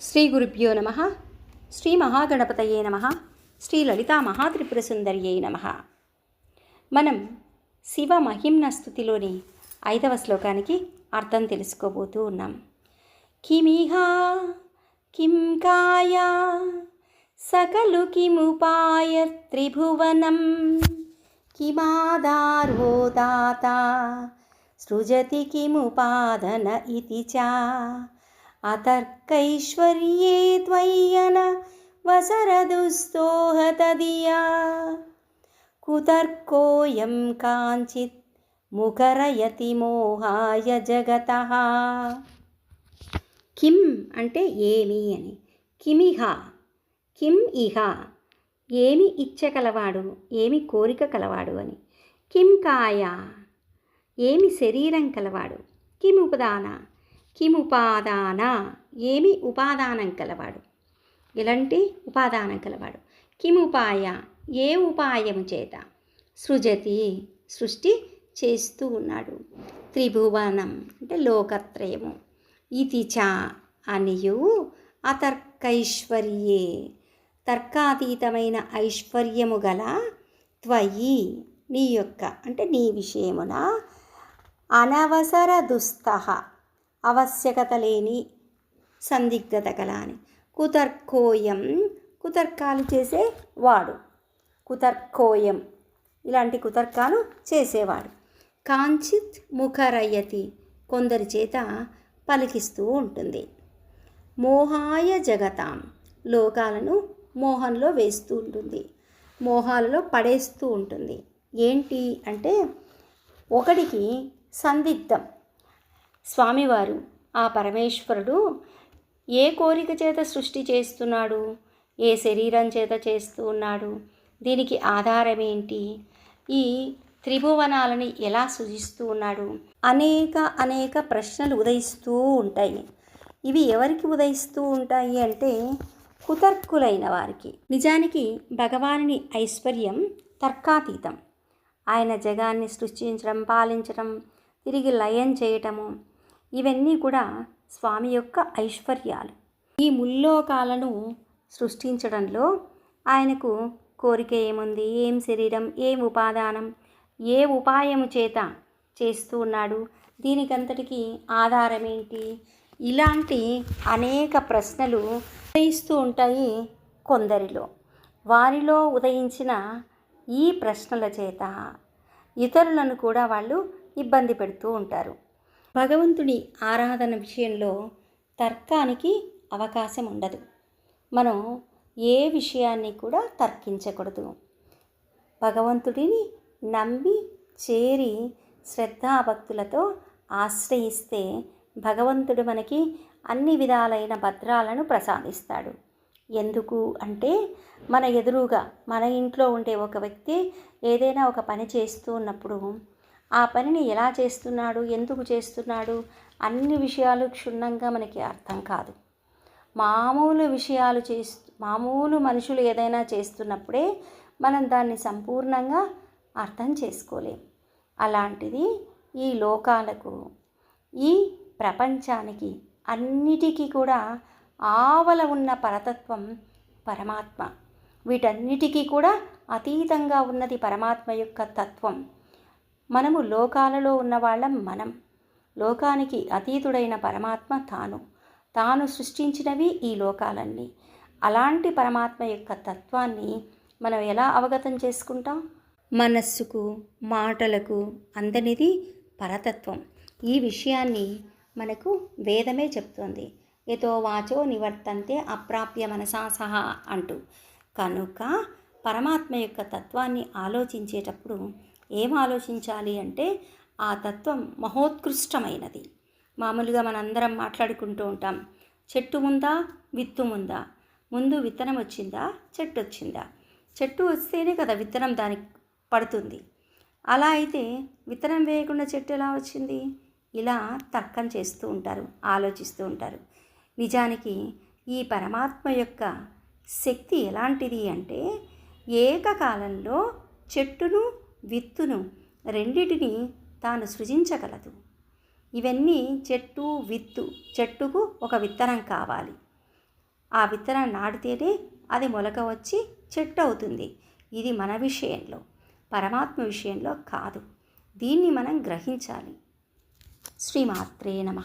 శ్రీ గురుభ్యో నమ. శ్రీ మహాగణపతయే నమ. శ్రీ లలితా మహాత్రిపుర సుందర్యే నమ. మనం శివ మహిమ్న స్థుతిలోని ఐదవ శ్లోకానికి అర్థం తెలుసుకోబోతూ ఉన్నాం. కిమిహా కిం కాయా సకలు కిముపాయ త్రిభువనం కిమాదారో దాత సృజతి కిముపాదన ఇది చా. అతర్కైశ్వర్యే త్వయ్యన వసరదుస్తోహతదియా. కుతర్కోయం కాంచిత్ ముఖరయతి మోహాయ జగత. కిం అంటే ఏమి అని. కిమిహ కిం ఇహ. ఏమి ఇచ్చ కలవాడు ఏమి కోరిక కలవాడు అని. కిం కాయ ఏమి శరీరం కలవాడు. కిం ఉపదాన కిముపాదాన ఏమి ఉపాదానం కలవాడు? ఇలాంటి ఉపాదానం కలవాడు? కిముపాయ ఉపాయ ఏ ఉపాయము చేత? సృజతి సృష్టి చేస్తూ ఉన్నాడు. త్రిభువనం అంటే లోకత్రయము. ఇది చ అనియు అతర్కైశ్వర్యే. తర్కాతీతమైన ఐశ్వర్యము గల త్వయి నీ యొక్క అంటే నీ విషయమున అనవసర దుస్తహ ఆవశ్యకత లేని సందిగ్ధత కల అని కుతర్కోయం కుతర్కాలు చేసేవాడు కుతర్కోయం ఇలాంటి కుతర్కాలు చేసేవాడు. కాంచిత్ ముఖరయతి కొందరి చేత పలికిస్తూ ఉంటుంది. మోహాయ జగతాం లోకాలను మోహంలో వేస్తూ ఉంటుంది. మోహాలలో పడేస్తూ ఉంటుంది. ఏంటి అంటే ఒకడికి సందిగ్ధం స్వామివారు ఆ పరమేశ్వరుడు ఏ కోరిక చేత సృష్టి చేస్తున్నాడు? ఏ శరీరం చేత చేస్తూ ఉన్నాడు? దీనికి ఆధారం ఏంటి ఈ త్రిభువనాలని ఎలా సృజిస్తూ ఉన్నాడు? అనేక అనేక ప్రశ్నలు ఉదయిస్తూ ఉంటాయి. ఇవి ఎవరికి ఉదయిస్తూ ఉంటాయి అంటే కుతర్కులైన వారికి. నిజానికి భగవాని ఐశ్వర్యం తర్కాతీతం. ఆయన జగాన్ని సృష్టించడం పాలించడం తిరిగి లయం చేయటము ఇవన్నీ కూడా స్వామి యొక్క ఐశ్వర్యాలు. ఈ ముల్లోకాలను సృష్టించడంలో ఆయనకు కోరిక ఏముంది? ఏం శరీరం? ఏం ఉపాదానం? ఏ ఉపాయము చేత చేస్తూ ఉన్నాడు? దీనికంతటికి ఆధారం ఏంటి ఇలాంటి అనేక ప్రశ్నలు ఉదయిస్తూ ఉంటాయి కొందరిలో. వారిలో ఉదయించిన ఈ ప్రశ్నల చేత ఇతరులను కూడా వాళ్ళు ఇబ్బంది పెడుతూ ఉంటారు. భగవంతుడి ఆరాధన విషయంలో తర్కానికి అవకాశం ఉండదు మనం ఏ విషయాన్ని కూడా తర్కించకూడదు. భగవంతుడిని నమ్మి చేరి శ్రద్ధాభక్తులతో ఆశ్రయిస్తే భగవంతుడు మనకి అన్ని విధాలైన భద్రాలను ప్రసాదిస్తాడు. ఎందుకు అంటే మన ఎదురుగా మన ఇంట్లో ఉండే ఒక వ్యక్తి ఏదైనా ఒక పని చేస్తూ ఉన్నప్పుడు ఆ పనిని ఎలా చేస్తున్నాడు? ఎందుకు చేస్తున్నాడు? అన్ని విషయాలు క్షుణ్ణంగా మనకి అర్థం కాదు. మామూలు విషయాలు చేస్తూ మామూలు మనుషులు ఏదైనా చేస్తున్నప్పుడే మనం దాన్ని సంపూర్ణంగా అర్థం చేసుకోలేం. అలాంటిది ఈ లోకాలకు ఈ ప్రపంచానికి అన్నిటికీ కూడా ఆవల ఉన్న పరతత్వం పరమాత్మ. వీటన్నిటికీ కూడా అతీతంగా ఉన్నది పరమాత్మ యొక్క తత్వం. మనము లోకాలలో ఉన్నవాళ్ళం మనం. లోకానికి అతీతుడైన పరమాత్మ తాను. తాను సృష్టించినవి ఈ లోకాలన్నీ. అలాంటి పరమాత్మ యొక్క తత్వాన్ని మనం ఎలా అవగతం చేసుకుంటాం? మనస్సుకు మాటలకు అందనిది పరతత్వం. ఈ విషయాన్ని మనకు వేదమే చెప్తోంది. ఎతో వాచో నివర్తంతే అప్రాప్య మనసా సహా అంటూ. కనుక పరమాత్మ యొక్క తత్వాన్ని ఆలోచించేటప్పుడు ఏం ఆలోచించాలి అంటే ఆ తత్వం మహోత్కృష్టమైనది. మామూలుగా మనందరం మాట్లాడుకుంటూ ఉంటాం చెట్టు ఉందా విత్తు ఉందా ముందు విత్తనం వచ్చిందా చెట్టు వచ్చిందా? చెట్టు వస్తేనే కదా విత్తనం దానికి పడుతుంది. అలా అయితే విత్తనం వేయకుండా చెట్టు ఎలా వచ్చింది? ఇలా తర్కం చేస్తూ ఉంటారు ఆలోచిస్తూ ఉంటారు. నిజానికి ఈ పరమాత్మ యొక్క శక్తి ఎలాంటిది అంటే ఏకకాలంలో చెట్టును విత్తును రెండిటిని తాను సృజించగలదు. ఇవన్నీ చెట్టు విత్తు చెట్టుకు ఒక విత్తనం కావాలి. ఆ విత్తనం నాటితేనే అది మొలక వచ్చి చెట్టు అవుతుంది. ఇది మన విషయంలో పరమాత్మ విషయంలో కాదు. దీన్ని మనం గ్రహించాలి. శ్రీమాత్రే నమ.